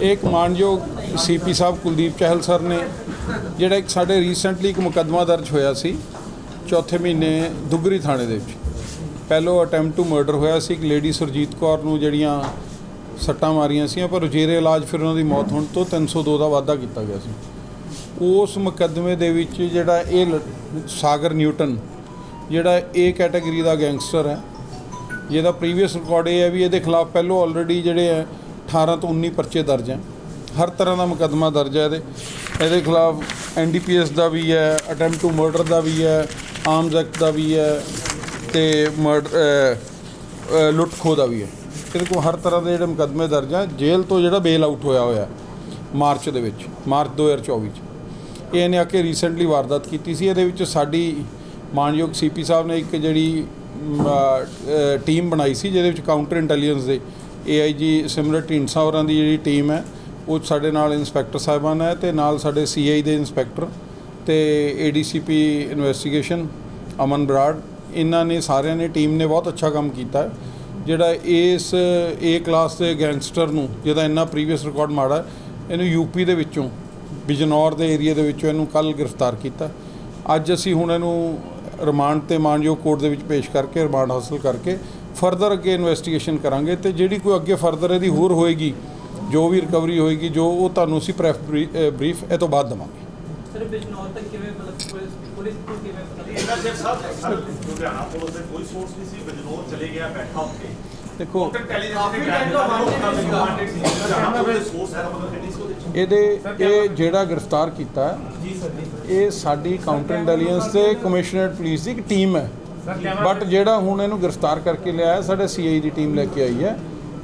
ਇੱਕ ਮਾਨਯੋਗ ਸੀਪੀ ਸਾਹਿਬ ਕੁਲਦੀਪ ਚਾਹਲ ਸਰ ਨੇ, ਜਿਹੜਾ ਇੱਕ ਸਾਡੇ ਰੀਸੈਂਟਲੀ ਇੱਕ ਮੁਕੱਦਮਾ ਦਰਜ ਹੋਇਆ ਸੀ, ਚੌਥੇ ਮਹੀਨੇ ਦੁੱਗਰੀ ਥਾਣੇ ਦੇ ਵਿੱਚ। ਪਹਿਲੋ ਅਟੈਂਪਟ ਟੂ ਮਰਡਰ ਹੋਇਆ ਸੀ, ਇੱਕ ਲੇਡੀ ਸੁਰਜੀਤ ਕੌਰ ਨੂੰ ਜਿਹੜੀਆਂ ਸੱਟਾਂ ਮਾਰੀਆਂ ਸੀ ਪਰ ਜੇਰੇ ਇਲਾਜ ਫਿਰ ਉਹਨਾਂ ਦੀ ਮੌਤ ਹੋਣ ਤੋਂ 302 ਦਾ ਵਾਅਦਾ ਕੀਤਾ ਗਿਆ ਸੀ। ਉਸ ਮੁਕੱਦਮੇ ਦੇ ਵਿੱਚ ਜਿਹੜਾ ਇਹ ਲ- ਸਾਗਰ ਨਿਊਟਨ, ਜਿਹੜਾ ਏ ਕੈਟਾਗਰੀ ਦਾ ਗੈਂਗਸਟਰ ਹੈ ਜਿਹਦਾ ਪ੍ਰੀਵੀਅਸ ਰਿਕਾਰਡ ਇਹ ਹੈ ਵੀ ਇਹਦੇ ਖਿਲਾਫ ਪਹਿਲੋਂ ਆਲਰੇਡੀ ਜਿਹੜੇ ਹੈ 18 ਤੋਂ 19 ਪਰਚੇ ਦਰਜ ਹੈ। ਹਰ ਤਰ੍ਹਾਂ ਦਾ ਮੁਕੱਦਮਾ ਦਰਜ ਹੈ ਇਹਦੇ। ਇਹਦੇ ਖਿਲਾਫ ਐਨਡੀਪੀਐਸ ਦਾ ਵੀ ਹੈ ਅਟੈਂਪਟ ਟੂ ਮਰਡਰ ਦਾ ਵੀ ਹੈ ਆਰਮਸ ਐਕਟ ਦਾ ਵੀ ਹੈ ਤੇ ਮਰਡਰ ਲੁੱਟ ਖੋਹ ਦਾ ਵੀ ਹੈ। ਇਹਦੇ ਕੋਲ ਹਰ ਤਰ੍ਹਾਂ ਦੇ ਜਿਹੜੇ ਮੁਕੱਦਮੇ ਦਰਜ ਹੈ, ਜੇਲ੍ਹ ਤੋਂ ਜਿਹੜਾ ਬੇਲ ਆਊਟ ਹੋਇਆ ਹੋਇਆ ਮਾਰਚ ਦੇ ਵਿੱਚ, ਮਾਰਚ 2024 ਚ। ਇਹਨੇ ਆ ਕੇ ਰੀਸੈਂਟਲੀ ਵਾਰਦਾਤ ਕੀਤੀ ਸੀ। ਇਹਦੇ ਵਿੱਚ ਸਾਡੀ ਮਾਨਯੋਗ ਸੀਪੀ ਸਾਹਿਬ ਨੇ ਇੱਕ ਜਿਹੜੀ ਟੀਮ ਬਣਾਈ ਸੀ ਜਿਹਦੇ ਵਿੱਚ ਕਾਊਂਟਰ ਇੰਟੈਲੀਜੈਂਸ ਦੇ ਏਆਈਜੀ ਸਿਮਰਤ ਢੀਂਡਸਾ ਹੋਰਾਂ ਦੀ ਜਿਹੜੀ ਟੀਮ ਹੈ ਉਹ ਸਾਡੇ ਨਾਲ ਇੰਸਪੈਕਟਰ ਸਾਹਿਬਾਨ ਹੈ ਤੇ ਨਾਲ ਸਾਡੇ ਸੀਆਈ ਦੇ ਇੰਸਪੈਕਟਰ ਤੇ ਏਡੀਸੀਪੀ ਇਨਵੈਸਟੀਗੇਸ਼ਨ ਅਮਨ ਬਰਾੜ ਇਹਨਾਂ ਨੇ ਸਾਰਿਆਂ ਨੇ ਟੀਮ ਨੇ ਬਹੁਤ ਅੱਛਾ ਕੰਮ ਕੀਤਾ ਹੈ। ਜਿਹੜਾ ਇਸ ਏ ਕਲਾਸ ਦੇ ਗੈਂਗਸਟਰ ਨੂੰ ਜਿਹਦਾ ਇੰਨਾ ਪ੍ਰੀਵੀਅਸ ਰਿਕਾਰਡ ਮਾੜਾ ਹੈ, ਇਹਨੂੰ ਯੂਪੀ ਦੇ ਵਿੱਚੋਂ ਬਿਜਨੌਰ ਦੇ ਏਰੀਆ ਦੇ ਵਿੱਚੋਂ ਇਹਨੂੰ ਕੱਲ ਗ੍ਰਿਫਤਾਰ ਕੀਤਾ। ਅੱਜ ਅਸੀਂ ਹੁਣ ਇਹਨੂੰ ਰਿਮਾਂਡ ਤੇ ਮਾਨਯੋਗ ਕੋਰਟ ਦੇ ਵਿੱਚ ਪੇਸ਼ ਕਰਕੇ ਰਿਮਾਂਡ ਹਾਸਲ ਕਰਕੇ ਫਰਦਰ ਅੱਗੇ ਇਨਵੈਸਟੀਗੇਸ਼ਨ ਕਰਾਂਗੇ ਤੇ ਜਿਹੜੀ ਕੋਈ ਅੱਗੇ ਫਰਦਰ ਇਹਦੀ ਹੋਰ ਹੋਏਗੀ ਜੋ ਵੀ ਰਿਕਵਰੀ ਹੋਏਗੀ ਜੋ ਉਹ ਤੁਹਾਨੂੰ ਅਸੀਂ ਪ੍ਰੈਫ ਬਰੀਫ ਇਹ ਤੋਂ ਬਾਅਦ ਦੇਵਾਂਗੇ। ਸਰ ਬਿਜਨੌਰ ਤੱਕ ਕਿਵੇਂ ਮਤਲਬ ਪੁਲਿਸ ਪੁਲਿਸ ਨੂੰ ਕਿਵੇਂ ਪਤਾ ਇਹਨਾਂ ਚਿਰ ਸਾਹਿਬ ਲੁਧਿਆਣਾ ਪੁਲਿਸ ਦੇ ਕੋਈ ਸੋਰਸ ਨਹੀਂ ਸੀ ਬਜਨੌਰ ਚਲੇ ਗਿਆ ਬੈਠਾ ਉੱਥੇ। ਦੇਖੋ ਇਹਦੇ ਇਹ ਜਿਹੜਾ ਗ੍ਰਿਫਤਾਰ ਕੀਤਾ ਹੈ, ਜੀ ਸਰ ਜੀ ਇਹ ਸਾਡੀ ਕਾਊਂਟਰ ਇੰਟੈਲੀਜੈਂਸ ਤੇ ਕਮਿਸ਼ਨਰੇਟ ਪੁਲਿਸ ਦੀ ਇੱਕ ਟੀਮ ਹੈ। ਬਟ ਜਿਹੜਾ ਹੁਣ ਇਹਨੂੰ ਗ੍ਰਿਫਤਾਰ ਕਰਕੇ ਲਿਆਇਆ ਹੈ, ਸਾਡੇ ਸੀਆਈ ਦੀ ਟੀਮ ਲੈ ਕੇ ਆਈ ਹੈ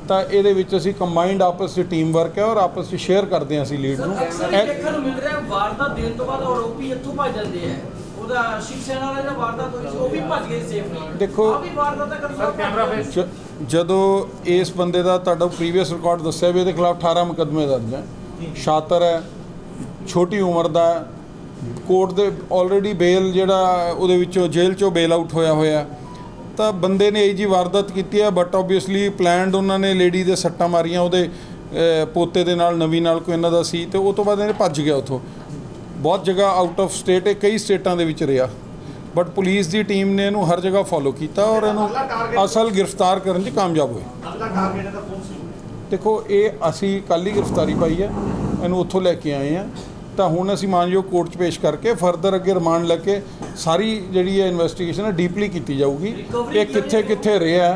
ਤਾਂ ਇਹਦੇ ਵਿੱਚ ਅਸੀਂ ਕੰਬਾਈਨਡ ਆਪਸ ਵਿੱਚ ਟੀਮ ਵਰਕ ਹੈ ਔਰ ਆਪਸ ਵਿੱਚ ਸ਼ੇਅਰ ਕਰਦੇ ਹਾਂ ਅਸੀਂ ਲੀਡ ਨੂੰ। ਦੇਖਣ ਨੂੰ ਮਿਲ ਰਿਹਾ ਹੈ, ਵਾਰਦਾਤ ਦੇਣ ਤੋਂ ਬਾਅਦ ਆਰੋਪੀ ਇੱਥੋਂ ਭੱਜ ਜਾਂਦੇ ਆ ਉਹਦਾ ਸ਼ਿਵ ਸੈਨਾ ਵਾਲਾ ਜਿਹੜਾ ਹੋਈ ਸੀ ਉਹ ਵੀ ਭੱਜ ਗਏ ਸੇਫਲੀ ਦੇਖੋ- ਆ ਵੀ ਵਾਰਦਾਤ ਕਰ ਸਰ ਕੈਮਰਾ ਜ- ਜਦੋਂ ਇਸ ਬੰਦੇ ਦਾ ਤੁਹਾਡਾ ਪ੍ਰੀਵੀਅਸ ਰਿਕਾਰਡ ਦੱਸਿਆ ਵੀ ਇਹਦੇ ਖਿਲਾਫ 18 ਮੁਕੱਦਮੇ ਦਰਜ ਹੈ ਸ਼ਾਤਰ ਹੈ, ਛੋਟੀ ਉਮਰ ਦਾ ਕੋਰਟ ਦੇ ਆਲਰੇਡੀ ਬੇਲ ਜਿਹੜਾ ਉਹਦੇ ਵਿੱਚੋਂ ਜੇਲ੍ਹ ਚੋਂ ਬੇਲ ਆਊਟ ਹੋਇਆ ਹੋਇਆ ਤਾਂ ਬੰਦੇ ਨੇ ਇਹ ਜੀ ਵਾਰਦਾਤ ਕੀਤੀ ਹੈ ਬਟ ਆਬਵੀਅਸਲੀ ਪਲਾਨਡ ਉਹਨਾਂ ਨੇ ਲੇਡੀ ਦੇ ਸੱਟਾਂ ਮਾਰੀਆਂ, ਉਹਦੇ ਪੋਤੇ ਦੇ ਨਾਲ, ਨਵੀਂ ਨਾਲ ਕੋਈ ਇਹਨਾਂ ਦਾ ਸੀ, ਤੇ ਉਹ ਤੋਂ ਬਾਅਦ ਇਹਨੇ ਭੱਜ ਗਿਆ ਉਥੋਂ। ਬਹੁਤ ਜਗ੍ਹਾ ਆਊਟ ਆਫ ਸਟੇਟ ਹੈ, ਕਈ ਸਟੇਟਾਂ ਦੇ ਵਿੱਚ ਰਿਹਾ। ਬਟ ਪੁਲਿਸ ਦੀ ਟੀਮ ਨੇ ਇਹਨੂੰ ਹਰ ਜਗ੍ਹਾ ਫੋਲੋ ਕੀਤਾ ਔਰ ਇਹਨੂੰ ਅਸਲ ਗ੍ਰਿਫਤਾਰ ਕਰਨ 'ਚ ਕਾਮਯਾਬ ਹੋਏ। ਦੇਖੋ ਇਹ ਅਸੀਂ ਕੱਲ ਹੀ ਗ੍ਰਿਫਤਾਰੀ ਪਾਈ ਹੈ ਇਹਨੂੰ ਉੱਥੋਂ ਲੈ ਕੇ ਆਏ ਆ ਤਾਂ ਹੁਣ ਅਸੀਂ ਮਾਨਯੋਗ ਕੋਰਟ 'ਚ ਪੇਸ਼ ਕਰਕੇ ਫਰਦਰ ਅੱਗੇ ਰਿਮਾਂਡ ਲੈ ਕੇ ਸਾਰੀ ਜਿਹੜੀ ਹੈ ਇਨਵੈਸਟੀਗੇਸ਼ਨ ਹੈ ਡੀਪਲੀ ਕੀਤੀ ਜਾਊਗੀ। ਇਹ ਕਿੱਥੇ ਕਿੱਥੇ ਰਿਹਾ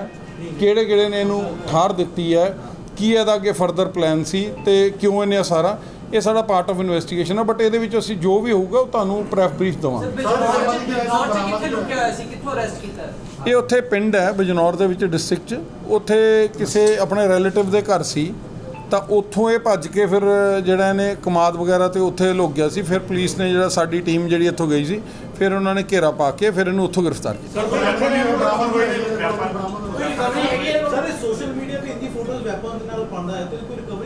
ਕਿਹੜੇ ਕਿਹੜੇ ਨੇ ਇਹਨੂੰ ਠਾਰ ਦਿੱਤੀ ਹੈ ਕੀ ਇਹਦਾ ਅੱਗੇ ਫਰਦਰ ਪਲਾਨ ਸੀ ਤੇ ਕਿਉਂ ਇਹਨੇ ਇਹ ਸਾਰਾ ਇਹ ਸਾਡਾ ਪਾਰਟ ਆਫ ਇਨਵੈਸਟੀਗੇਸ਼ਨ ਹੈ ਬਟ ਇਹਦੇ ਵਿੱਚ ਅਸੀਂ ਜੋ ਵੀ ਹੋਊਗਾ ਉਹ ਤੁਹਾਨੂੰ ਪ੍ਰੈਫ ਬਰੀਫ ਦੇਵਾਂਗੇ? ਇਹ ਉੱਥੇ ਪਿੰਡ ਹੈ ਬਜਨੌਰ ਦੇ ਵਿੱਚ ਡਿਸਟ੍ਰਿਕਟ 'ਚ। ਉੱਥੇ ਕਿਸੇ ਆਪਣੇ ਰਿਲੇਟਿਵ ਦੇ ਘਰ ਸੀ ਤਾਂ ਉੱਥੋਂ ਇਹ ਭੱਜ ਕੇ ਫਿਰ ਜਿਹੜਾ ਇਹਨੇ ਕਮਾਦ ਵਗੈਰਾ ਤੇ ਉੱਥੇ ਲੁਕ ਗਿਆ ਸੀ। ਫਿਰ ਪੁਲਿਸ ਨੇ ਜਿਹੜਾ ਸਾਡੀ ਟੀਮ ਜਿਹੜੀ ਇੱਥੋਂ ਗਈ ਸੀ ਫਿਰ ਉਹਨਾਂ ਨੇ ਘੇਰਾ ਪਾ ਕੇ ਫਿਰ ਇਹਨੂੰ ਉੱਥੋਂ ਗ੍ਰਿਫਤਾਰ ਕੀਤਾ। ਸਰ ਸੋਸ਼ਲ ਮੀਡੀਆ ਤੇ ਇੰਨੀ ਫੋਟੋਜ਼ ਵੈਪਨ ਦੇ ਨਾਲ ਪਾਉਂਦਾ ਹੈ ਤੇ ਕੋਈ ਰਿਕਵਰੀ ਕੋਈ ਹੋਈ ਨਹੀਂ ਜ-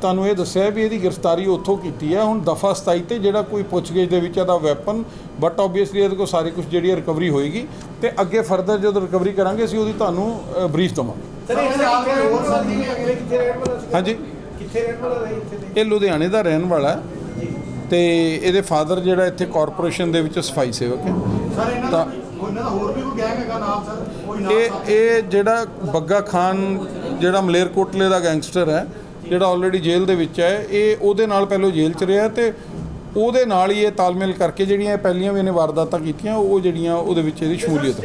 ਤੁਹਾਨੂੰ ਇਹ ਦੱਸਿਆ ਵੀ ਇਹਦੀ ਗ੍ਰਿਫਤਾਰੀ ਉੱਥੋਂ ਕੀਤੀ ਹੈ। ਹੁਣ ਦਫਾ 27 ਤੇ ਜਿਹੜਾ ਕੋਈ ਪੁੱਛਗਿੱਛ ਦੇ ਵਿੱਚ ਇਹਦਾ ਵੈਪਨ ਬਟ ਆਬਵੀਅਸਲੀ ਇਹਦੇ ਕੋਲ ਸਾਰੀ ਕੁਝ ਜਿਹੜੀ ਰਿਕਵਰੀ ਹੋਏਗੀ ਤੇ ਅੱਗੇ ਫਰਦਰ ਜਦੋਂ ਰਿਕਵਰੀ ਕਰਾਂਗੇ ਅਸੀਂ ਉਹਦੀ ਤੁਹਾਨੂੰ ਬਰੀਫ ਦਵਾਂਗੇ। ਸਰ ਇਹ ਕਿੱਥੇ ਰਹਿਣ ਵਾਲਾ ਸੀ ਅਗਲੇ ਕਿੱਥੇ ਰਹਿਣ ਵਾਲਾ ਸੀ ਹਾਂਜੀ। ਕਿੱਥੇ ਰਹਿਣ ਵਾਲਾ ਹੈ ਇੱਥੇ ਇਹ ਲੁਧਿਆਣੇ ਦਾ ਰਹਿਣ ਵਾਲਾ ਹੈ। ਤੇ ਇਹਦੇ ਫਾਦਰ ਜਿਹੜਾ ਇੱਥੇ ਕਾਰਪੋਰੇਸ਼ਨ ਦੇ ਵਿੱਚ ਸਫ਼ਾਈ ਸੇਵਕ ਹੈ। ਸਰ ਇਹਨਾਂ ਤਾਂ- ਦਾ ਇਹਨਾਂ ਦਾ ਹੋਰ ਵੀ ਕੋਈ ਗੈਂਗ ਹੈਗਾ ਨਾਲ ਸਰ? ਕੋਈ ਨਾਲ ਇਹ ਇਹ ਜਿਹੜਾ ਬੱਗਾ ਖਾਨ ਜਿਹੜਾ ਮਲੇਰਕੋਟਲੇ ਦਾ ਗੈਂਗਸਟਰ ਹੈ ਜਿਹੜਾ ਆਲਰੇਡੀ ਜੇਲ੍ਹ ਦੇ ਵਿੱਚ ਹੈ ਇਹ ਉਹਦੇ ਨਾਲ ਪਹਿਲਾਂ ਜੇਲ੍ਹ 'ਚ ਰਿਹਾ ਤੇ ਉਹਦੇ ਨਾਲ ਹੀ ਇਹ ਤਾਲਮੇਲ ਕਰਕੇ ਜਿਹੜੀਆਂ ਇਹ ਪਹਿਲੀਆਂ ਵੀ ਇਹਨੇ ਵਾਰਦਾਤਾਂ ਕੀਤੀਆਂ ਉਹ ਜਿਹੜੀਆਂ ਉਹਦੇ ਵਿੱਚ ਇਹਦੀ ਸ਼ਮੂਲੀਅਤ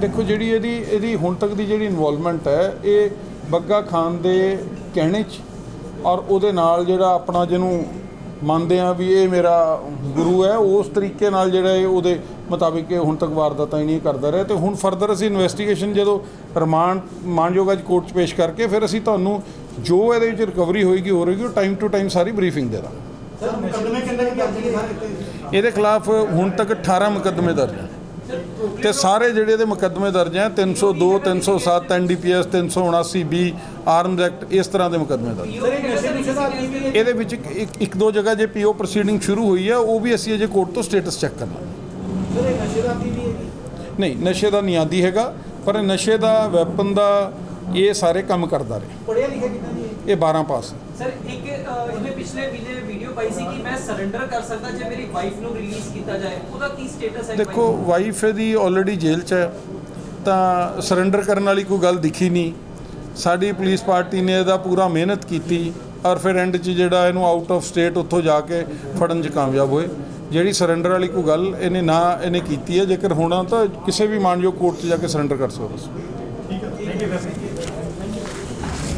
ਦੇਖੋ ਜਿਹੜੀ ਇਹਦੀ ਇਹਦੀ ਹੁਣ ਤੱਕ ਦੀ ਜਿਹੜੀ ਇਨਵੋਲਵਮੈਂਟ ਹੈ ਇਹ ਬੱਗਾ ਖਾਨ ਦੇ ਕਹਿਣੇ 'ਚ ਔਰ ਉਹਦੇ ਨਾਲ ਜਿਹੜਾ ਆਪਣਾ ਜਿਹਨੂੰ ਮੰਨਦੇ ਆ ਵੀ ਇਹ ਮੇਰਾ ਗੁਰੂ ਹੈ ਉਸ ਤਰੀਕੇ ਨਾਲ ਜਿਹੜਾ ਇਹ ਉਹਦੇ ਮੁਤਾਬਿਕ ਇਹ ਹੁਣ ਤੱਕ ਵਾਰਦਾਤਾਂ ਹੀ ਨਹੀਂ ਕਰਦਾ ਰਿਹਾ ਤੇ ਹੁਣ ਫਰਦਰ ਅਸੀਂ ਇਨਵੈਸਟੀਗੇਸ਼ਨ ਜਦੋਂ ਰਿਮਾਂਡ ਮਾਨਯੋਗ ਅੱਜ ਕੋਰਟ 'ਚ ਪੇਸ਼ ਕਰਕੇ ਫਿਰ ਅਸੀਂ ਤੁਹਾਨੂੰ ਜੋ ਇਹਦੇ ਵਿੱਚ ਰਿਕਵਰੀ ਹੋਏਗੀ ਹੋ ਰਹੇਗੀ ਉਹ ਟਾਈਮ ਟੂ ਟਾਈਮ ਸਾਰੀ ਬਰੀਫਿੰਗ ਦੇ ਦਾਂਗੇ। ਸਰ ਮੁਕੱਦਮੇ ਕਿੰਨੇ ਕਿ ਦਰਜ ਨੇ ਸਰ ਇਹਦੇ ਖਿਲਾਫ ਹੁਣ ਤੱਕ 18 ਮੁਕੱਦਮੇ ਦਰਜ ਹੈ ਤੇ ਸਾਰੇ ਜਿਹੜੇ ਇਹਦੇ ਮੁਕੱਦਮੇ ਦਰਜ ਹੈ 302 307 ਐਨਡੀਪੀਐਸ 379 ਬੀ ਆਰਮਜ਼ ਐਕਟ ਇਸ ਤਰ੍ਹਾਂ ਦੇ ਮੁਕੱਦਮੇ ਦਰਜ ਦਾ ਇਹਦੇ ਵਿੱਚ ਇੱਕ- ਦੋ ਜਗ੍ਹਾ ਜੇ ਪੀਓ ਪ੍ਰੋਸੀਡਿੰਗ ਸ਼ੁਰੂ ਹੋਈ ਹੈ ਉਹ ਵੀ ਅਸੀਂ ਅਜੇ ਕੋਰਟ ਤੋਂ ਸਟੇਟਸ ਚੈੱਕ ਕਰਨਾ। ਨਹੀਂ ਨਸ਼ੇ ਦਾ ਨਹੀਂ ਆਦੀ ਹੈਗਾ ਪਰ ਨਸ਼ੇ ਦਾ ਵੈਪਨ ਦਾ ਇਹ ਸਾਰੇ ਕੰਮ ਕਰਦਾ ਰਿਹਾ। ਪੜਿਆ ਲਿਖਿਆ ਕਿੰਨਾ ਜੀ ਇਹ? ਇਹ 12 ਪਾਸ। ਸਰ ਇੱਕ ਇਹਨੇ ਪਿਛਲੇ ਮਹੀਨੇ ਵੀਡੀਓ ਪਾਈ ਸੀ ਕਿ ਮੈਂ ਸਰੈਂਡਰ ਕਰ ਸਕਦਾ ਜੇ ਮੇਰੀ ਵਾਈਫ ਨੂੰ ਰਿਲੀਜ਼ ਕੀਤਾ ਜਾਏ। ਉਹਦਾ ਕੀ ਸਟੇਟਸ ਹੈ ਦੇਖੋ ਵਾਈਫ ਦੀ ਆਲਰੇਡੀ ਜੇਲ੍ਹ 'ਚ ਹੈ ਤਾਂ ਸਰੈਂਡਰ ਕਰਨ ਵਾਲੀ ਕੋਈ ਗੱਲ ਦਿਖੀ ਨਹੀਂ। ਸਾਡੀ ਪੁਲਿਸ ਪਾਰਟੀ ਨੇ ਇਹਦਾ ਪੂਰਾ ਮਿਹਨਤ ਕੀਤੀ ਔਰ ਫਿਰ ਐਂਡ 'ਚ ਜਿਹੜਾ ਇਹਨੂੰ ਆਊਟ ਆਫ ਸਟੇਟ ਉੱਥੋਂ ਜਾ ਕੇ ਫੜਨ 'ਚ ਕਾਮਯਾਬ ਹੋਏ। ਜਿਹੜੀ ਸਰੈਂਡਰ ਵਾਲੀ ਕੋਈ ਗੱਲ ਇਹਨੇ ਨਾ ਇਹਨੇ ਕੀਤੀ ਹੈ, ਜੇਕਰ ਹੋਣਾ ਤਾਂ ਕਿਸੇ ਵੀ ਮਾਨਯੋਗ ਕੋਰਟ 'ਚ ਜਾ ਕੇ ਸਰੈਂਡਰ ਕਰ ਸਕਦਾ ਸੀ ਠੀਕ ਹੈ ਥੈਂਕ ਯੂ